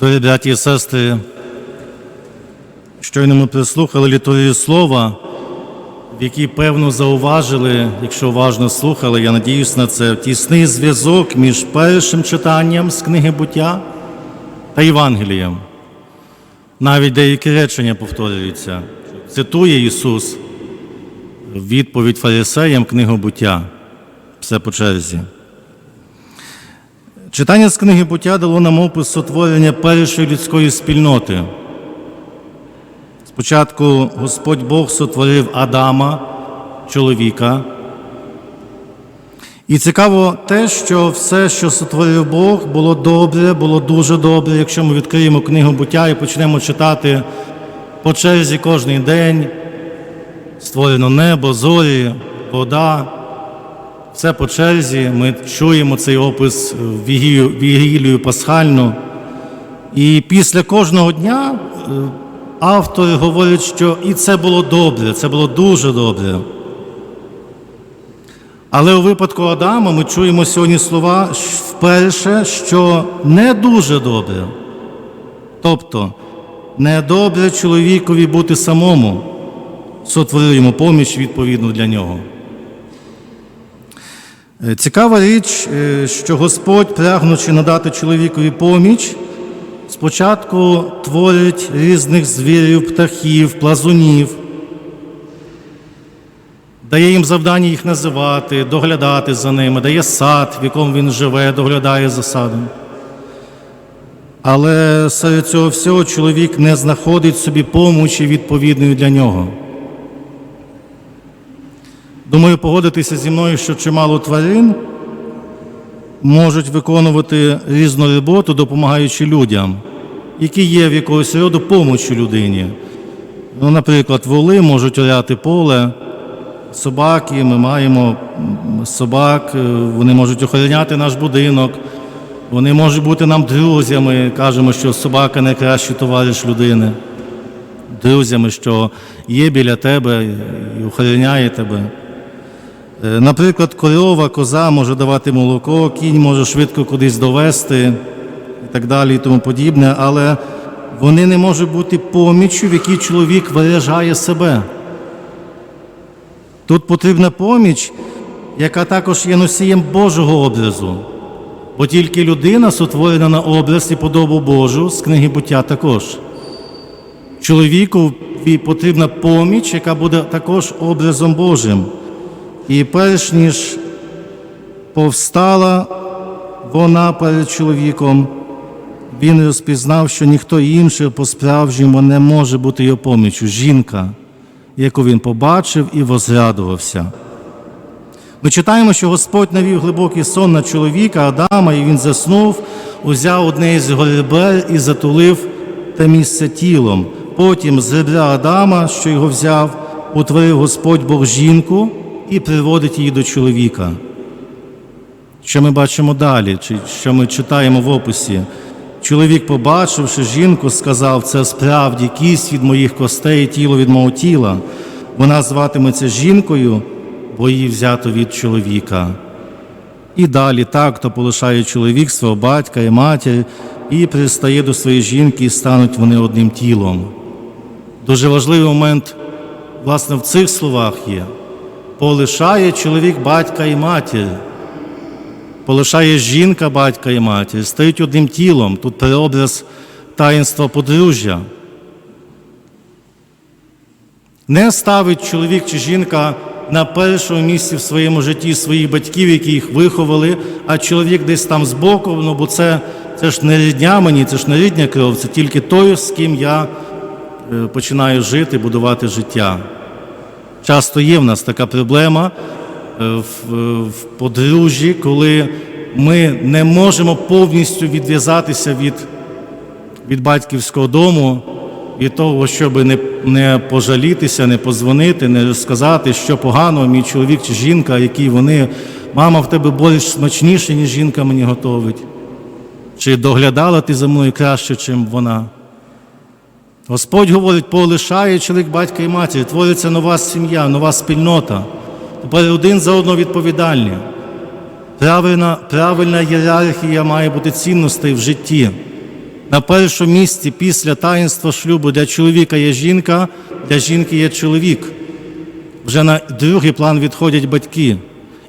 Дорогі браті і сестри, щойно ми прислухали літургію слова, в якій, певно, зауважили, якщо уважно слухали, я надіюсь на це, тісний зв'язок між першим читанням з книги буття та Євангелієм. Навіть деякі речення повторюються. Цитує Ісус відповідь фарисеям книгу буття. Все по черзі. Читання з книги буття дало нам опис сотворення першої людської спільноти. Спочатку Господь Бог сотворив Адама, чоловіка. І цікаво те, що все, що сотворив Бог, було добре, було дуже добре. Якщо ми відкриємо книгу буття і почнемо читати по черзі кожний день, створено небо, зорі, вода. Все по черзі, ми чуємо цей опис в Вігілію, Пасхальну. І після кожного дня е, автори говорять, що і це було добре, це було дуже добре. Але у випадку Адама ми чуємо сьогодні слова вперше, що не дуже добре. Тобто, не добре чоловікові бути самому, сотворив йому поміч відповідну для нього. Е, Цікава річ, е, що Господь, прагнучи надати чоловікові поміч, спочатку творить різних звірів, птахів, плазунів, дає їм завдання їх називати, доглядати за ними, дає сад, в якому він живе, доглядає за садом. Але серед цього всього чоловік не знаходить собі помочі відповідної для нього. Думаю, погодитися зі мною, що чимало тварин можуть виконувати різну роботу, допомагаючи людям, які є в якогось роду помочі людині. Ну, наприклад, воли можуть оряти поле, собаки, ми маємо собак, е, вони можуть охороняти наш будинок, вони можуть бути нам друзями. Кажемо, що собака найкращий товариш людини, друзями, що є біля тебе і охороняє тебе. Е, Наприклад, корова, коза може давати молоко, кінь може швидко кудись довести і так далі, і тому подібне, але вони не можуть бути поміччю, в якій чоловік виражає себе. Тут потрібна поміч, яка також є носієм Божого образу, бо тільки людина сотворена на образ і подобу Божу з книги буття також. Чоловіку потрібна поміч, яка буде також образом Божим. І перш ніж повстала вона перед чоловіком, він розпізнав, що ніхто інший по-справжньому не може бути його помічю. Жінка, яку він побачив і возрадувався. Ми читаємо, що Господь навів глибокий сон на чоловіка Адама, і він заснув, узяв одне із горебер і затулив те місце тілом. Потім з ребра Адама, що його взяв, утворив Господь Бог жінку і приводить її до чоловіка. Що ми бачимо далі, чи що ми читаємо в описі? Чоловік, побачивши жінку, сказав, це справді кість від моїх костей, тіло від мого тіла. Вона зватиметься жінкою, бо її взято від чоловіка. І далі так, то полишає чоловік свого батька і матір, і пристає до своєї жінки, і стануть вони одним тілом. Дуже важливий момент, власне, в цих словах є. Полишає чоловік батька і матір, полишає жінка батька і матір, стають одним тілом. Тут переобраз таїнства подружжя. Не ставить чоловік чи жінка на першому місці в своєму житті своїх батьків, які їх виховали, а чоловік десь там збоку, ну бо це, це ж не рідня мені, це ж не рідня кров, це тільки той, з ким я е, починаю жити, будувати життя. Часто є в нас така проблема е, в, в подружжі, коли ми не можемо повністю відв'язатися від, від батьківського дому, від того, щоб не, не пожалітися, не позвонити, не розказати, що поганого мій чоловік чи жінка, які вони, мама в тебе борщ смачніше, ніж жінка мені готовить. Чи доглядала ти за мною краще, ніж вона. Господь говорить, полишає чоловік батька і матір, твориться нова сім'я, нова спільнота. Тепер один за одного відповідальні. Правильна, правильна ієрархія має бути цінностей в житті. На першому місці після таїнства шлюбу для чоловіка є жінка, для жінки є чоловік. Вже на другий план відходять батьки.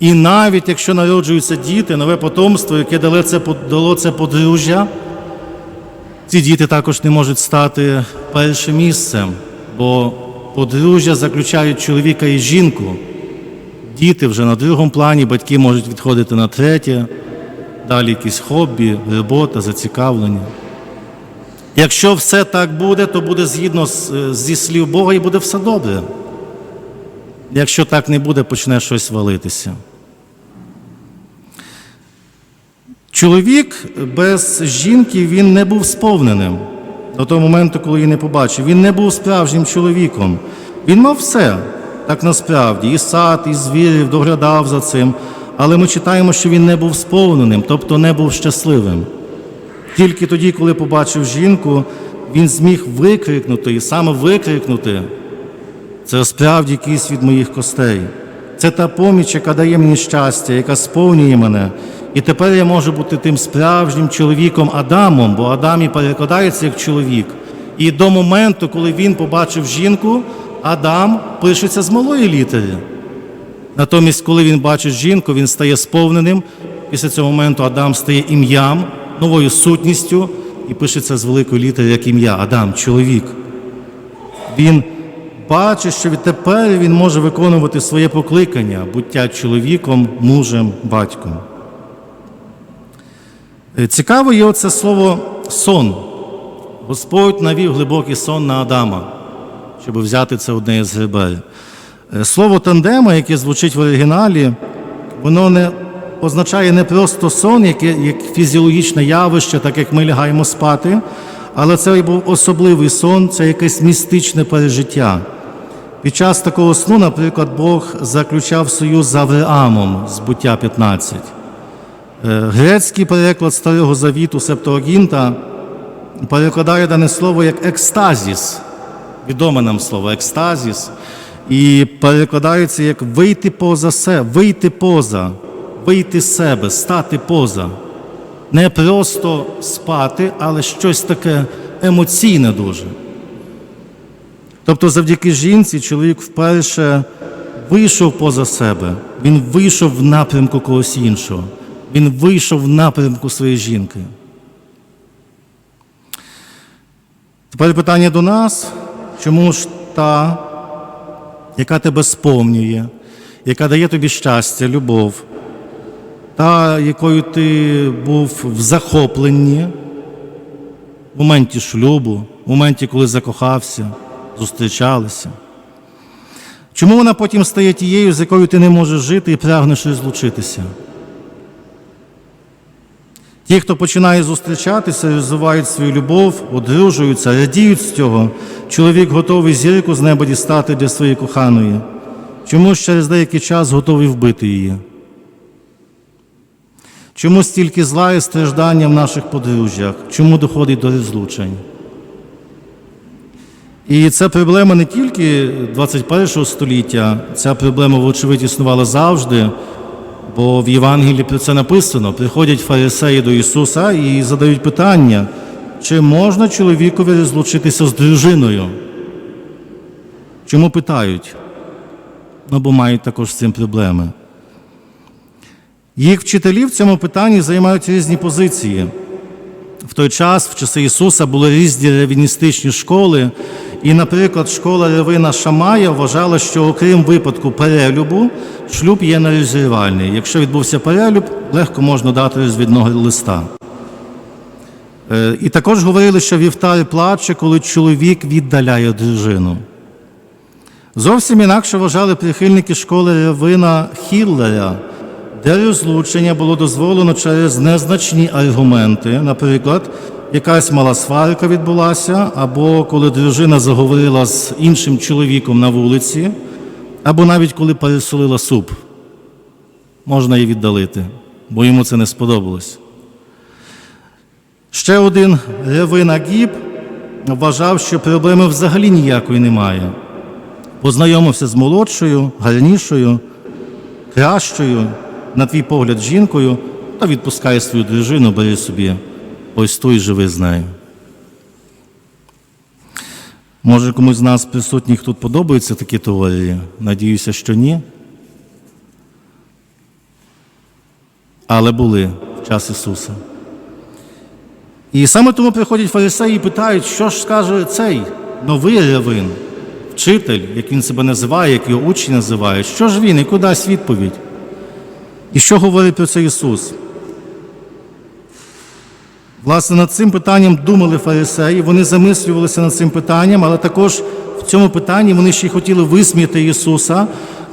І навіть якщо народжуються діти, нове потомство, яке дало це, подружжя, ці діти також не можуть стати першим місцем, бо подружжя заключають чоловіка і жінку. Діти вже на другому плані, батьки можуть відходити на третє, далі якісь хобі, робота, зацікавлення. Якщо все так буде, то буде згідно з, зі слів Бога і буде все добре. Якщо так не буде, почне щось валитися. Чоловік без жінки він не був сповненим до того моменту, коли її не побачив. Він не був справжнім чоловіком. Він мав все, так насправді, і сад, і звірів, доглядав за цим. Але ми читаємо, що він не був сповненим, тобто не був щасливим. Тільки тоді, коли побачив жінку, він зміг викрикнути і саме викрикнути. Це справді кість від моїх костей. Це та поміч, яка дає мені щастя, яка сповнює мене. І тепер я можу бути тим справжнім чоловіком Адамом, бо Адам і перекладається як чоловік. І до моменту, коли він побачив жінку, Адам пишеться з малої літери. Натомість, коли він бачить жінку, він стає сповненим. Після цього моменту Адам стає ім'ям, новою сутністю і пишеться з великої літери як ім'я Адам, чоловік. Він бачить, що відтепер він може виконувати своє покликання, буття чоловіком, мужем, батьком. Е, Цікаво є оце слово сон. Господь навів глибокий сон на Адама, щоб взяти це одне із гребель. Е, Слово тандема, яке звучить в оригіналі, воно не означає не просто сон, яке, як фізіологічне явище, так як ми лягаємо спати, але це був особливий сон, це якесь містичне пережиття. Під час такого сну, наприклад, Бог заключав союз з Авраамом з буття 15. Е, Грецький переклад Старого Завіту Септуагінта перекладає дане слово як екстазіс. Відоме нам слово екстазіс. І перекладається як вийти поза себе, вийти поза, вийти з себе, стати поза. Не просто спати, але щось таке емоційне дуже. Тобто, завдяки жінці чоловік вперше вийшов поза себе, він вийшов в напрямку когось іншого, він вийшов в напрямку своєї жінки. Тепер питання до нас, чому ж та, яка тебе сповнює, яка дає тобі щастя, любов, та, якою ти був в захопленні в моменті шлюбу, в моменті, коли закохався, зустрічалися. Чому вона потім стає тією, з якою ти не можеш жити і прагнеш розлучитися? Ті, хто починає зустрічатися, розвивають свою любов, одружуються, радіють з цього. Чоловік готовий зірку з неба дістати для своєї коханої. Чомусь через деякий час готовий вбити її. Чому стільки зла і страждання в наших подружжях? Чому доходить до розлучень? І це проблема не тільки 21 століття, ця проблема, вочевидь, існувала завжди, бо в Євангелії про це написано. Приходять фарисеї до Ісуса і задають питання, чи можна чоловікові розлучитися з дружиною? Чому питають? Ну, бо мають також з цим проблеми. Їх вчителі в цьому питанні займають різні позиції. В той час, в часи Ісуса, були різні ревіністичні школи, і, наприклад, школа Ревина Шамая вважала, що окрім випадку перелюбу, шлюб є нерозірвальний. Якщо відбувся перелюб, легко можна дати розвідного листа. Е, І також говорили, що вівтар плаче, коли чоловік віддаляє дружину. Зовсім інакше вважали прихильники школи Ревина Хіллера, де розлучення було дозволено через незначні аргументи, наприклад, якась мала сварка відбулася, або коли дружина заговорила з іншим чоловіком на вулиці, або навіть коли пересолила суп. Можна її віддалити, бо йому це не сподобалось. Ще один Ревина Гіб вважав, що проблеми взагалі ніякої немає. Познайомився з молодшою, гарнішою, кращою, на твій погляд, жінкою, та відпускає свою дружину, бери собі ось ту і живи з нею. Може, комусь з нас присутніх тут подобаються такі теорії? Надіюся, що ні. Але були в час Ісуса. І саме тому приходять фарисеї і питають, що ж скаже цей новий равин, вчитель, як він себе називає, як його учні називають, що ж він і куди дасть відповідь? І що говорить про це Ісус? Власне, над цим питанням думали фарисеї, вони замислювалися над цим питанням, але також в цьому питанні вони ще й хотіли висміяти Ісуса,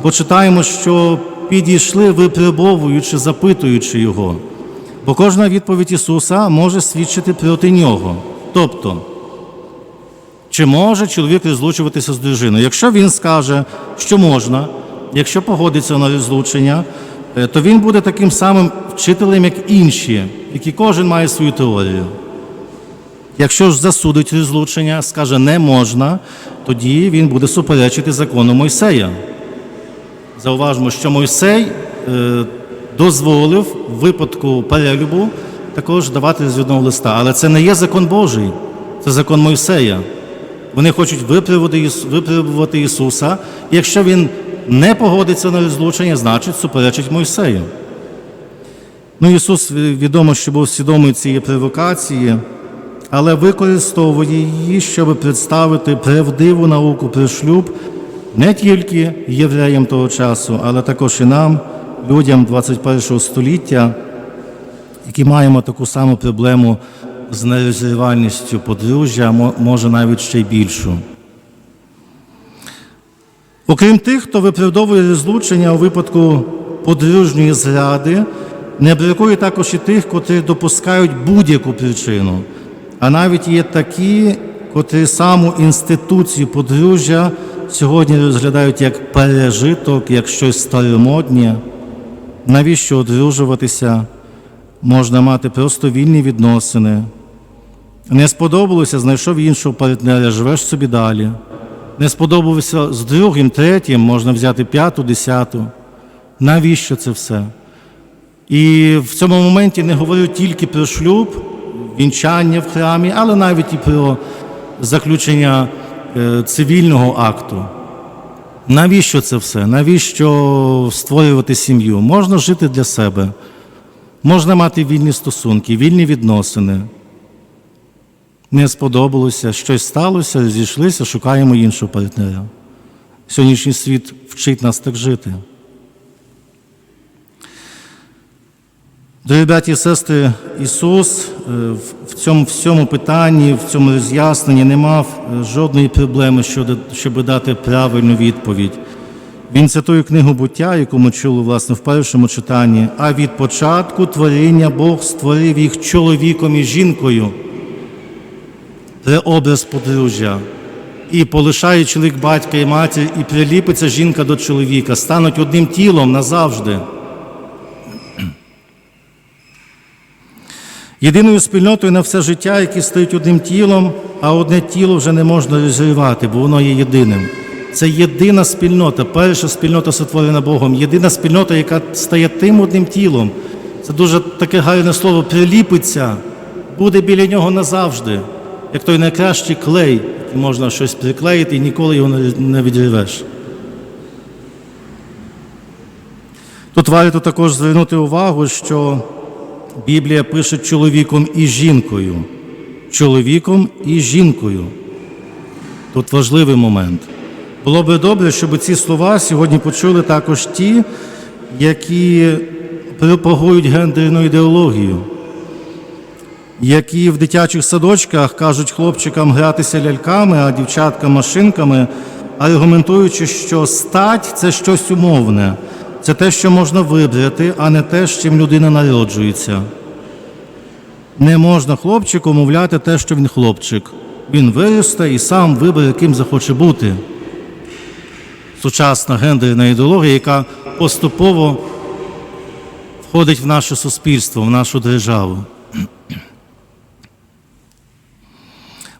бо читаємо, що підійшли, випробовуючи, запитуючи Його. Бо кожна відповідь Ісуса може свідчити проти Нього. Тобто, чи може чоловік розлучуватися з дружиною? Якщо він скаже, що можна, якщо погодиться на розлучення, то він буде таким самим вчителем, як інші, які кожен має свою теорію. Якщо ж засудить розлучення, скаже не можна, тоді він буде суперечити закону Мойсея. Зауважмо, що Мойсей е, дозволив в випадку перелюбу також давати розвідного листа. Але це не є закон Божий, це закон Мойсея. Вони хочуть випробувати Ісу- Ісуса. Якщо він не погодиться на розлучення, значить суперечить Мойсею. Ну, Ісус відомо, що був свідомий цієї провокації, але використовує її, щоб представити правдиву науку про шлюб не тільки євреям того часу, але також і нам, людям 21 століття, які маємо таку саму проблему з нерозривальністю подружжя, мо- може навіть ще й більшу. Окрім тих, хто виправдовує розлучення у випадку подружньої зради, не бракує також і тих, котрі допускають будь-яку причину. А навіть є такі, котрі саму інституцію подружжя сьогодні розглядають як пережиток, як щось старомоднє. Навіщо одружуватися? Можна мати просто вільні відносини. Не сподобалося, знайшов іншого партнера, живеш собі далі. Не сподобався з другим, третім, можна взяти п'яту, десяту. Навіщо це все? І в цьому моменті не говорю тільки про шлюб, вінчання в храмі, але навіть і про заключення е, цивільного акту. Навіщо це все? Навіщо створювати сім'ю? Можна жити для себе, можна мати вільні стосунки, вільні відносини. Не сподобалося, щось сталося, розійшлися, шукаємо іншого партнера. Сьогоднішній світ вчить нас так жити. Дорогі браті і сестри, Ісус е, в- в цьому всьому питанні, в цьому роз'ясненні не мав е, жодної проблеми, щоб дати правильну відповідь. Він цитує книгу буття, яку ми чули власне в першому читанні. А від початку творіння Бог створив їх чоловіком і жінкою. Це образ подружжя. І полишає чоловік батька і матір, і приліпиться жінка до чоловіка, стануть одним тілом назавжди. Єдиною спільнотою на все життя, які стають одним тілом, а одне тіло вже не можна розривати, бо воно є єдиним. Це єдина спільнота, перша спільнота сотворена Богом, єдина спільнота, яка стає тим одним тілом. Це дуже таке гарне слово приліпиться, буде біля нього назавжди, як той найкращий клей, можна щось приклеїти і ніколи його не- відривеш. Тут варто також звернути увагу, що Біблія пише чоловіком і жінкою. Чоловіком і жінкою. Тут важливий момент. Було би добре, щоб ці слова сьогодні почули також ті, які пропагують гендерну ідеологію, які в дитячих садочках кажуть хлопчикам гратися ляльками, а дівчаткам машинками, аргументуючи, що стать це щось умовне, це те, що можна вибрати, а не те, з чим людина народжується. Не можна хлопчику мовляти те, що він хлопчик. Він виросте і сам вибере, ким захоче бути. Сучасна гендерна ідеологія, яка поступово входить в наше суспільство, в нашу державу.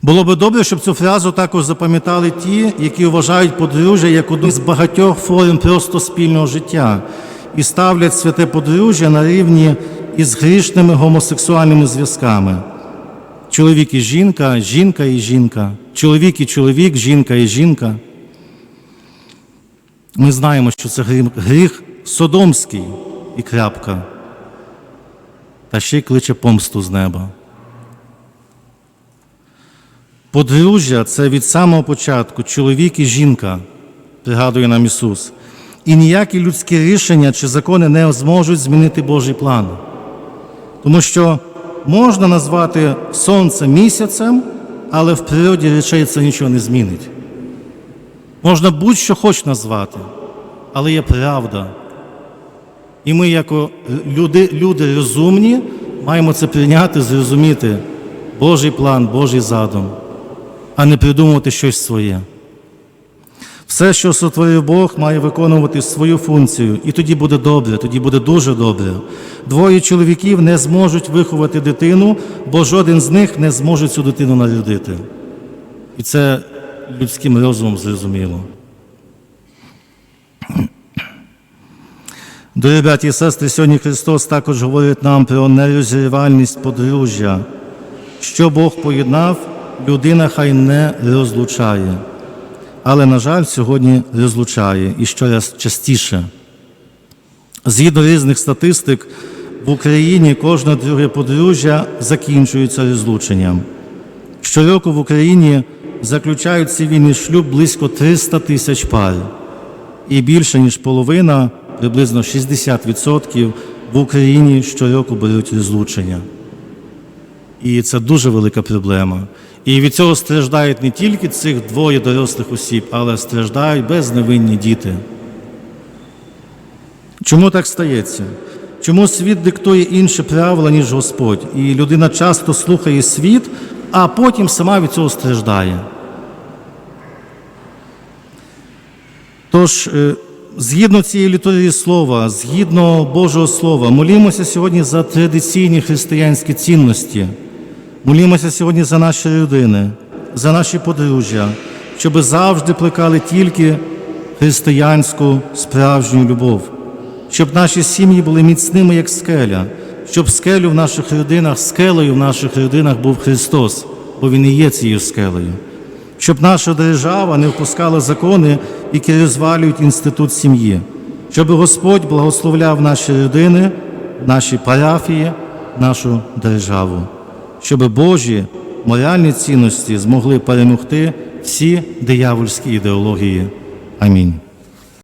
Було би добре, щоб цю фразу також запам'ятали ті, які вважають подружжя як одну з багатьох форм просто спільного життя і ставлять святе подружжя на рівні із грішними гомосексуальними зв'язками. чоловік і жінка, жінка і жінка, чоловік і чоловік, жінка і жінка. Ми знаємо, що це гріх, содомський і крапка, та ще й кличе помсту з неба. Подружжя це від самого початку чоловік і жінка, пригадує нам Ісус. І ніякі людські рішення чи закони не зможуть змінити Божий план. Тому що можна назвати сонце місяцем, але в природі речей це нічого не змінить. Можна будь-що хоч назвати, але є правда. І ми, як люди, люди розумні, маємо це прийняти, зрозуміти Божий план, Божий задум, а не придумувати щось своє. Все, що сотворив Бог, має виконувати свою функцію, і тоді буде добре, тоді буде дуже добре. Двоє чоловіків не зможуть виховати дитину, бо жоден з них не зможе цю дитину народити. І це людським розумом зрозуміло. Дорогі браті і сестри, сьогодні Христос також говорить нам про нерозірвальність подружжя. Що Бог поєднав, людина хай не розлучає. Але, на жаль, сьогодні розлучає і щораз частіше. Згідно різних статистик, в Україні кожне друге подружжя закінчується розлученням. Щороку в Україні заключають цивільний шлюб близько 300 тисяч пар, і більше ніж половина, приблизно 60% в Україні щороку беруть розлучення. І це дуже велика проблема. І від цього страждають не тільки цих двоє дорослих осіб, але страждають безневинні діти. Чому так стається? Чому світ диктує інші правила, ніж Господь? І людина часто слухає світ, а потім сама від цього страждає. Тож, е, згідно цієї літургії слова, згідно Божого Слова, молімося сьогодні за традиційні християнські цінності. Молімося сьогодні за наші родини, за наші подружжя, щоб завжди плекали тільки християнську справжню любов, щоб наші сім'ї були міцними, як скеля, щоб скелю в наших родинах, скелею в наших родинах був Христос, бо Він і є цією скелею, щоб наша держава не впускала закони, які розвалюють інститут сім'ї, щоб Господь благословляв наші родини, наші парафії, нашу державу щоб Божі моральні цінності змогли перемогти всі диявольські ідеології. Амінь.